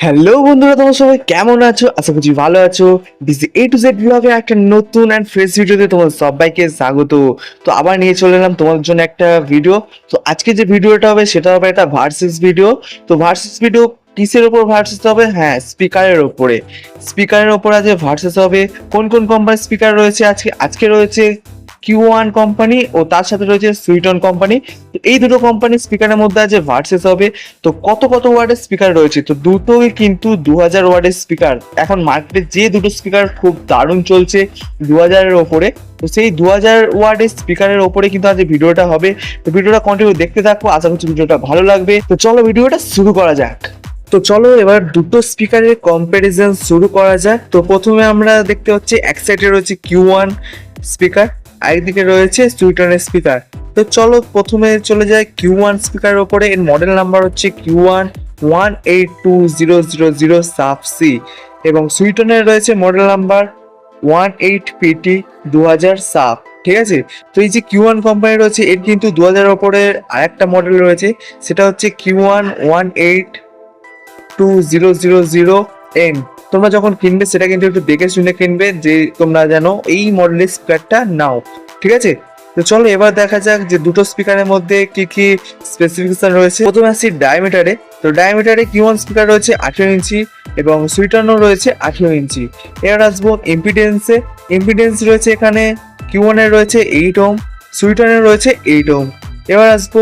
Hello বন্ধুরা, তোমরা সবাই কেমন আছো? আশা করছি ভালো আছো। বিসি এ টু জেড ব্লগে একটা নতুন অ্যান্ড ফ্রেশ ভিডিওতে তোমার সবাইকে স্বাগত। তো আবার নিয়ে চলে এলাম তোমার জন্য একটা ভিডিও তো আজকে যে ভিডিওটা হবে, সেটা হবে একটা ভার্সেস ভিডিও তো ভার্সেস ভিডিও কিসের ওপর ভার্সেস হবে? হ্যাঁ স্পিকারের ওপরে। স্পিকারের ওপর আজ ভার্সেস হবে। কোন কোন কোম্পানির স্পিকার রয়েছে আজকে? আজকে রয়েছে কিউ ওয়ান কোম্পানি ও তার সাথে রয়েছে সুইটন কোম্পানি তো এই দুটো কোম্পানির স্পিকারের মধ্যে আজ ভার্সেস হবে। তো কত কত ওয়ার্ডের স্পিকার রয়েছে? তো দুটোই কিন্তু দু হাজার ওয়ার্ডের স্পিকার এখন মার্কেটে যে দুটো স্পিকার খুব দারুণ চলছে দু হাজারের ওপরে। তো সেই দু হাজার ওয়ার্ডের স্পিকারের ওপরে কিন্তু আজ ভিডিওটা হবে। তো ভিডিওটা কন্টিনিউ দেখতে থাকব আশা করছি ভিডিওটা ভালো লাগবে। তো চলো ভিডিওটা শুরু করা যাক। তো চলো এবার দুটো স্পিকারের কম্প্যারিজন শুরু করা যাক। তো প্রথমে আমরা দেখতে হচ্ছে এক সাইডে রয়েছে কিউ ওয়ান স্পিকার একদিকে রয়েছে সুইটনের স্পিকার তো চলো প্রথমে চলে যায় কিউ ওয়ান স্পিকারের ওপরে। এর মডেল নাম্বার হচ্ছে Q one one eight two zero zero zero সাফ সি এবং সুইটনের রয়েছে model number one eight PT দু হাজার সাফ ঠিক আছে? তো এই যে কিউ ওয়ান কোম্পানি রয়েছে, এর কিন্তু দু হাজার ওপরের আরেকটা মডেল রয়েছে। সেটা হচ্ছে Q one one eight two zero zero zero N তোমরা যখন কিনবে, সেটা কিন্তু একটু দেখে শুনে কিনবে যে তোমরা যেন এই মডেলের স্পিকারটা নাও, ঠিক আছে? তো চলো এবার দেখা যাক যে দুটো স্পিকারের মধ্যে কি কি স্পেসিফিকেশন রয়েছে। প্রথমে আসছি ডায়ামিটারে তো ডায়ামিটারে কি ওয়ান স্পিকার রয়েছে আঠেরো ইঞ্চি এবং সুইটারও রয়েছে আঠেরো ইঞ্চি। এবার আসব ইম্পিডেন্সে ইম্পিডেন্স রয়েছে এখানে কিউ ওয়ানের রয়েছে এইট ওম সুইটারের রয়েছে এইট ওম এবার আসব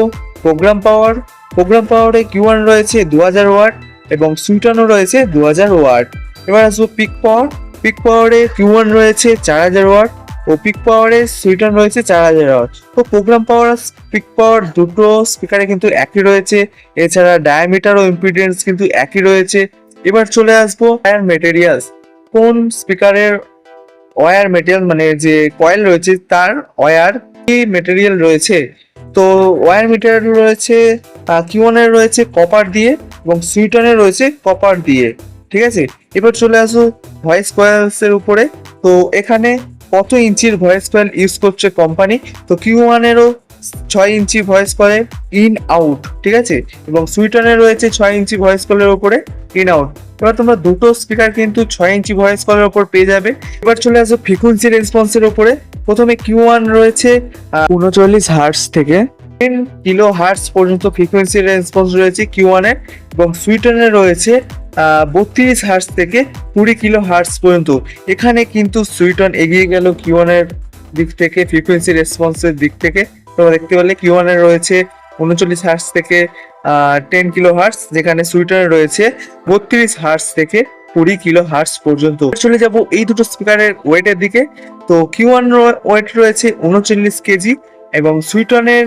প্রোগ্রাম পাওয়ার প্রোগ্রাম পাওয়ারে কিউ ওয়ান রয়েছে দু হাজার ওয়াট এবং সুইটারও রয়েছে দু হাজার ওয়াট। এবার আসব পিক পাওয়ার পিক পাওয়ারে কিউ ওয়ান রয়েছে চার হাজার ওয়াট ও পিক পাওয়ারে সুইটন রয়েছে চার হাজার ওয়াট তো প্রোগ্রাম পাওয়ার আর পিক পাওয়ার দুটো স্পিকারে কিন্তু একই রয়েছে। এছাড়া ডায়ামিটার ও ইম্পিডেন্স কিন্তু একই রয়েছে। এবার চলে আসব ওয়্যার মেটেরিয়ালস কোন স্পিকারের ওয়্যার মেটেরিয়াল মানে যে কয়েল রয়েছে তার ওয়্যার কি মেটেরিয়াল রয়েছে? তো ওয়্যার মেটেরিয়াল রয়েছে কিউনের রয়েছে কপার দিয়ে এবং সুইটনের রয়েছে কপার দিয়ে। ঠিক আছে? এবার চলে আসো ভয়েস কয়েলস এর উপরে। তো এখানে কত ইঞ্চির ভয়েস কয়েল ইউজ করছে কোম্পানি তো কিউ ওয়ানেরও ছয় ইঞ্চি ভয়েস কয়েল ইন আউট ঠিক আছে? এবং সুইটনে রয়েছে ছয় ইঞ্চি ভয়েস কলের উপরে ইন আউট এবার তোমরা দুটো স্পিকার কিন্তু ছয় ইঞ্চি ভয়েস কলের উপর পেয়ে যাবে। এবার চলে আসো ফ্রিকুয়েন্সি রেসপন্সের উপরে। প্রথমে কিউ ওয়ান রয়েছে উনচল্লিশ হার্টস থেকে। টেন কিলো হার্টস পর্যন্ত ফ্রিকোয়েন্সি রেসপন্স রয়েছে কিউ ওয়ানের এবং সুইটনের রয়েছে বত্রিশ হার্টস থেকে কুড়ি কিলো হার্টস পর্যন্ত। এখানে কিন্তু সুইটন এগিয়ে গেল কিউ ওয়ানের দিক থেকে ফ্রিকোয়েন্সি রেসপন্সের দিক থেকে। তোমরা দেখতে পেলে কিউ ওয়ানের রয়েছে উনচল্লিশ হার্টস থেকে টেন কিলো হার্টস যেখানে সুইটনের রয়েছে বত্রিশ হার্টস থেকে কুড়ি কিলো হার্টস পর্যন্ত। চলে যাব এই দুটো স্পিকারের ওয়েটের দিকে। তো কিউ ওয়ান ওয়েট রয়েছে উনচল্লিশ কেজি এবং সুইটনের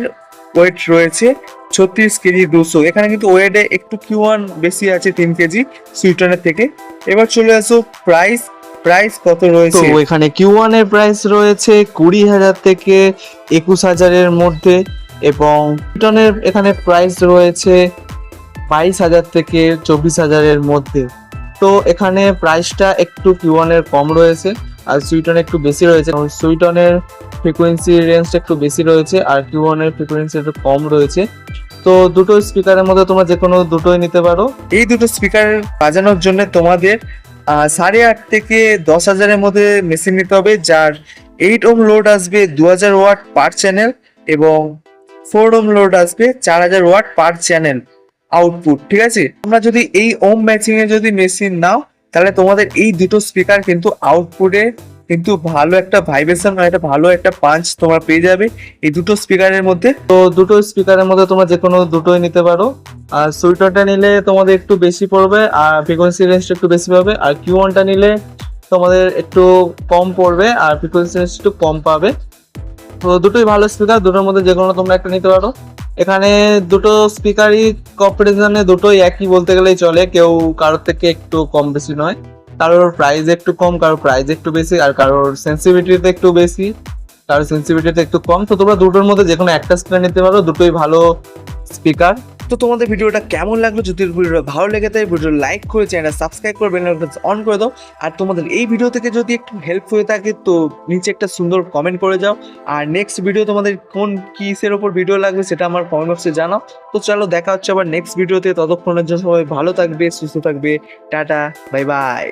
ওয়েট রয়েছে, ছত্রিশ কেজি দুশো। এখানে কিন্তু ওয়েটে একটু কিউ ওয়ান বেশি আছে, তিন কেজি সুইটনের থেকে। এবার চলে আসো প্রাইস প্রাইস কত রয়েছে? এখানে কিউ ওয়ানের প্রাইস রয়েছে কুড়ি হাজার থেকে একুশ হাজারের মধ্যে এবং টনের এখানে প্রাইস রয়েছে বাইশ হাজার থেকে চব্বিশ হাজারের মধ্যে। তো এখানে প্রাইসটা একটু কিউ ওয়ান কম রয়েছে। আর সুইটন একটু বেশি রয়েছে সুইটনের ফ্রিকোয়েন্সি রেঞ্জটা একটু বেশি রয়েছে আর কিউ ওয়ানের ফ্রিকোয়েন্সি একটু কম রয়েছে। তো দুটো স্পিকারের মধ্যে তোমরা যে কোনো দুটোই নিতে পারো। এই দুটো স্পিকার বাজানোর জন্য তোমাদের সাড়ে আট থেকে দশ হাজারের মধ্যে মেশিন নিতে হবে, যার এইট ওম লোড আসবে দু হাজার ওয়াট পার চ্যানেল এবং ফোর ওম লোড আসবে চার হাজার ওয়াট পার চ্যানেল আউটপুট ঠিক আছে? তোমরা যদি এই ওম ম্যাচিং এ যদি মেশিন নাও তাহলে তোমাদের এই দুটো স্পিকার কিন্তু আউটপুটে কিন্তু ভালো একটা ভাইব্রেশন আর একটা ভালো একটা পাঞ্চ তোমরা পেয়ে যাবে এই দুটো স্পিকারের মধ্যে। তো দুটো স্পিকারের মধ্যে তোমরা যে কোনো দুটোই নিতে পারো। আর সুইটারটা নিলে তোমাদের একটু বেশি পড়বে আর ফ্রিকোয়েন্সি রেঞ্জটা একটু বেশি পাবে। আর কিউ ওয়ানটা নিলে তোমাদের একটু কম পড়বে আর ফ্রিকোয়েন্সি রেঞ্জ একটু কম পাবে। তো দুটোই ভালো স্পিকার দুটোর মধ্যে যে কোনো তোমরা একটা নিতে পারো। এখানে দুটো স্পিকারই কম্পিটিশনে দুটোই একই বলতে গেলেই চলে। কেউ কারোর থেকে একটু কম বেশি নয়। কারোর প্রাইস একটু কম, কারোর প্রাইস একটু বেশি, আর কারোর সেন্সিভিটিতে একটু বেশি, কারোর সেন্সিভিটিতে একটু কম। তো তোমরা দুটোর মধ্যে যে কোনো একটা স্পিকার নিতে পারো, দুটোই ভালো স্পিকার তো তোমাদের ভিডিওটা কেমন লাগল? যদি ভিডিওটা ভালো লেগে থাকে ভিডিও লাইক করে চ্যানেলটা সাবস্ক্রাইব করে বেল অন করে দাও। আর তোমাদের এই ভিডিও থেকে যদি একটু হেল্প হয়ে থাকে, তো নিচে একটা সুন্দর কমেন্ট করে যাও। আর নেক্সট ভিডিও তোমাদের কোন কিসের ওপর ভিডিও লাগবে, সেটা আমার কমেন্ট বক্সে জানাও। তো চলো, দেখা হচ্ছে আবার নেক্সট ভিডিওতে ততক্ষণের জন্য সবাই ভালো থাকবে, সুস্থ থাকবে। Tata bye bye